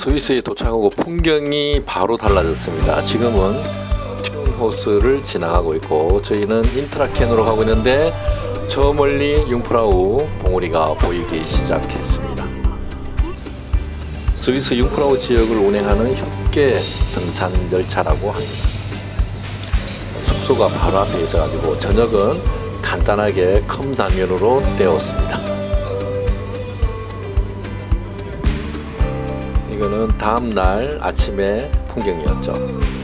스위스에 도착하고 풍경이 바로 달라졌습니다. 지금은 튜닝호스를 지나가고 있고 저희는 인트라켄으로 가고 있는데 저 멀리 융프라우 봉우리가 보이기 시작했습니다. 스위스 융프라우 지역을 운행하는 협계 등산 열차라고 합니다. 숙소가 바로 앞에 있어가지고 저녁은 간단하게 컵라면으로 때웠습니다. 이거는 다음 날 아침의 풍경이었죠.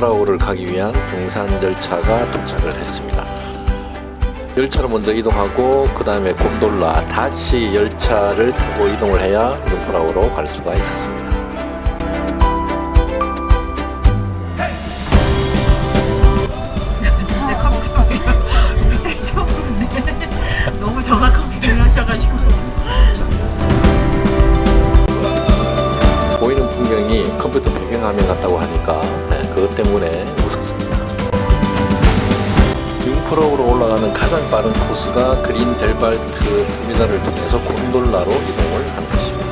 융프라우를 가기 위한 등산 열차가 도착을 했습니다. 열차로 먼저 이동하고 그 다음에 곤돌라 다시 열차를 타고 이동을 해야 융프라우로 갈 수가 있었습니다. 너무 표현하셔가지고 보이는 풍경이 컴퓨터 배경화면 같다고 하니까 네, 그것 때문에 웃었습니다. 융프라우로 올라가는 가장 빠른 코스가 그린 델발트 터미널을 통해서 곤돌라로 이동을 하는 것입니다.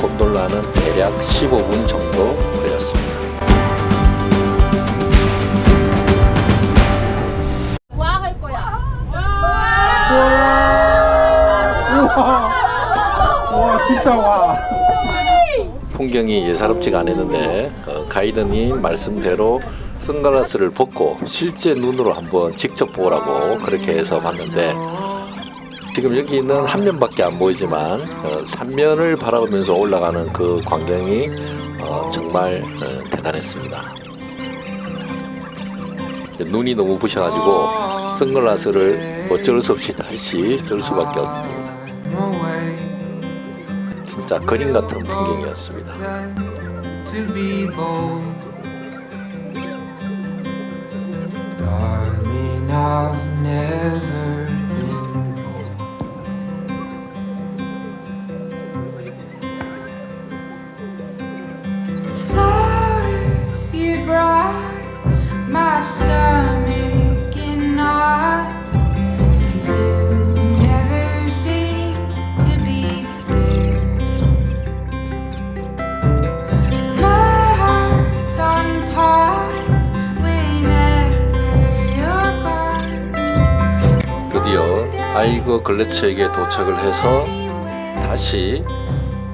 곤돌라는 대략 15분 정도 풍경이 예사롭지가 않았는데 어, 가이드님 말씀대로 선글라스를 벗고 실제 눈으로 한번 직접 보라고 그렇게 해서 봤는데 지금 여기는 한 면밖에 안 보이지만 어, 삼면을 바라보면서 올라가는 그 광경이 어, 정말 어, 대단했습니다. 눈이 너무 부셔가지고 선글라스를 어쩔 수 없이 다시 쓸 수밖에 없습니다. 진짜 그림 같은 풍경이었습니다. 아이거 글래츠에게 도착을 해서 다시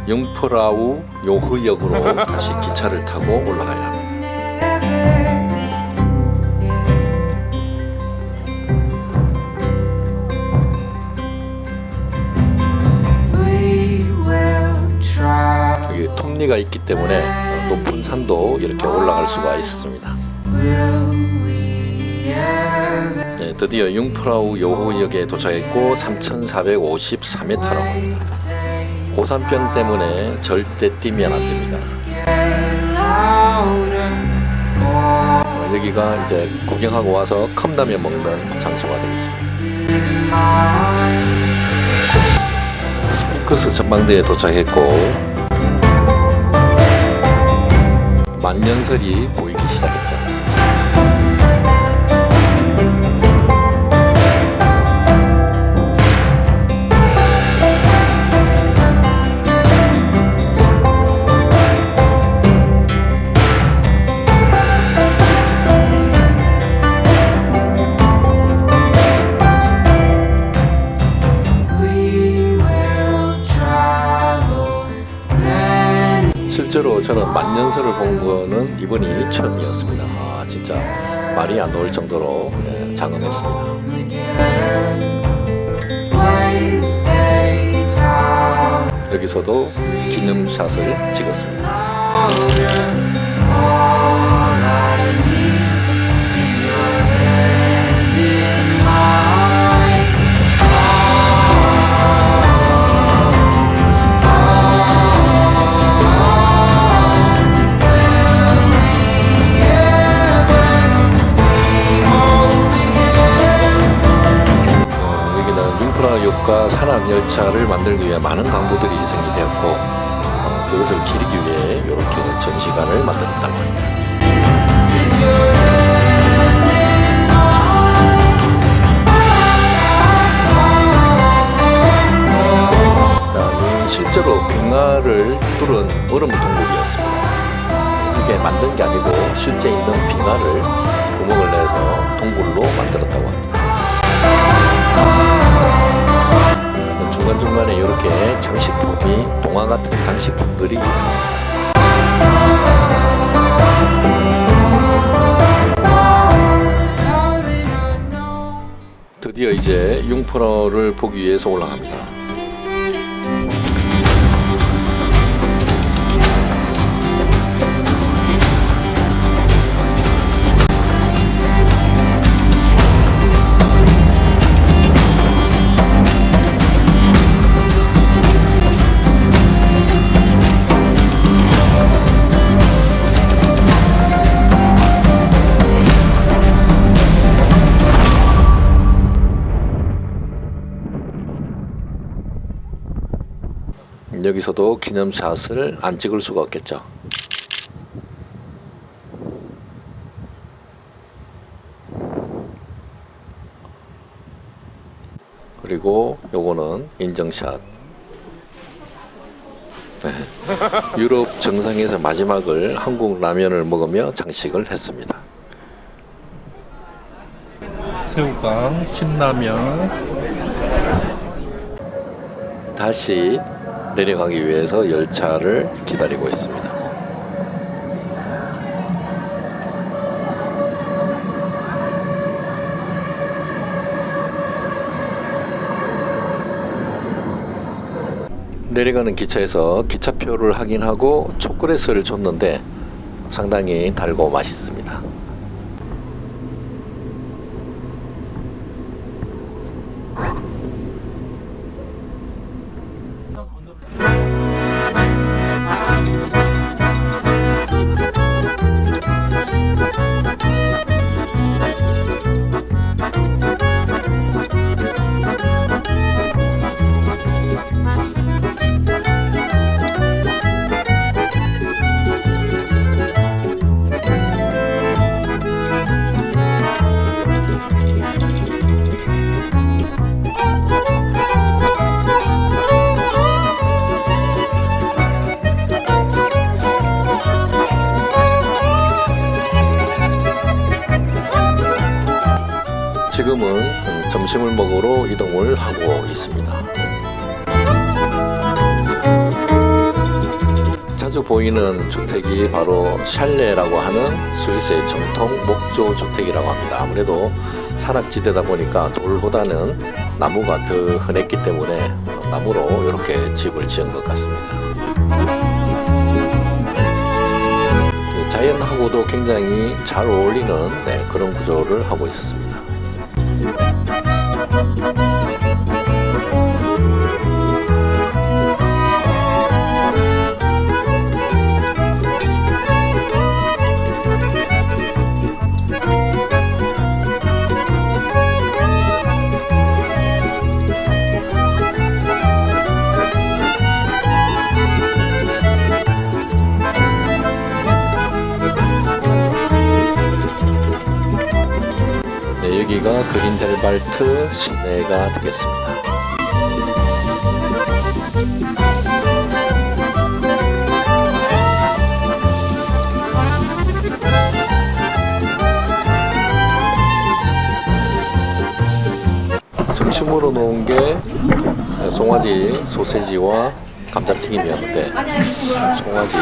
융프라우 요흐역으로 다시 기차를 타고 올라가야 합니다. 여기 톱니가 있기 때문에 높은 산도 이렇게 올라갈 수가 있습니다. 네, 드디어 융프라우 요흐역에 도착했고 3,454m라고 합니다. 고산병 때문에 절대 뛰면 안 됩니다. 어, 여기가 이제 구경하고 와서 컵라면 먹는 장소가 되겠습니다. 스핑크스 전망대에 도착했고 만년설이 보이기 시작했죠. 실제로 저는 만년설을 본 거는 이번이 처음이었습니다. 아, 진짜 말이 안 나올 정도로 네, 장엄했습니다. 여기서도 기념샷을 찍었습니다. 고가 산악 열차를 만들기 위해 많은 광부들이 희생이 되었고 어, 그것을 기리기 위해 이렇게 전시관을 만들었다고 합니다. 실제로 빙하를 뚫은 얼음 동굴이었습니다. 이게 만든 게 아니고 실제 있는 빙하를 구멍을 내서 동굴로 만들었다고 합니다. 이렇게 장식품이 동화 같은 장식품들이 있습니다. 드디어 이제 융프라를 보기 위해서 올라갑니다. 여기서도 기념샷을 안 찍을 수가 없겠죠. 그리고 요거는 인정샷. 네. 유럽 정상에서 마지막을 한국 라면을 먹으며 장식을 했습니다. 새우깡, 신라면, 다시 내려가기 위해서 열차를 기다리고 있습니다. 내려가는 기차에서 기차표를 확인하고 초콜릿을 줬는데 상당히 달고 맛있습니다. 점심을 먹으러 이동을 하고 있습니다. 자주 보이는 주택이 바로 샬레라고 하는 스위스의 정통 목조 주택이라고 합니다. 아무래도 산악지대다 보니까 돌보다는 나무가 더 흔했기 때문에 어, 나무로 이렇게 집을 지은 것 같습니다. 네, 자연하고도 굉장히 잘 어울리는 네, 그런 구조를 하고 있습니다. Thank you. 여기가 그린델발트 시내가 되겠습니다. 점심으로 놓은 게 송아지 소세지와 감자튀김이었는데 송아지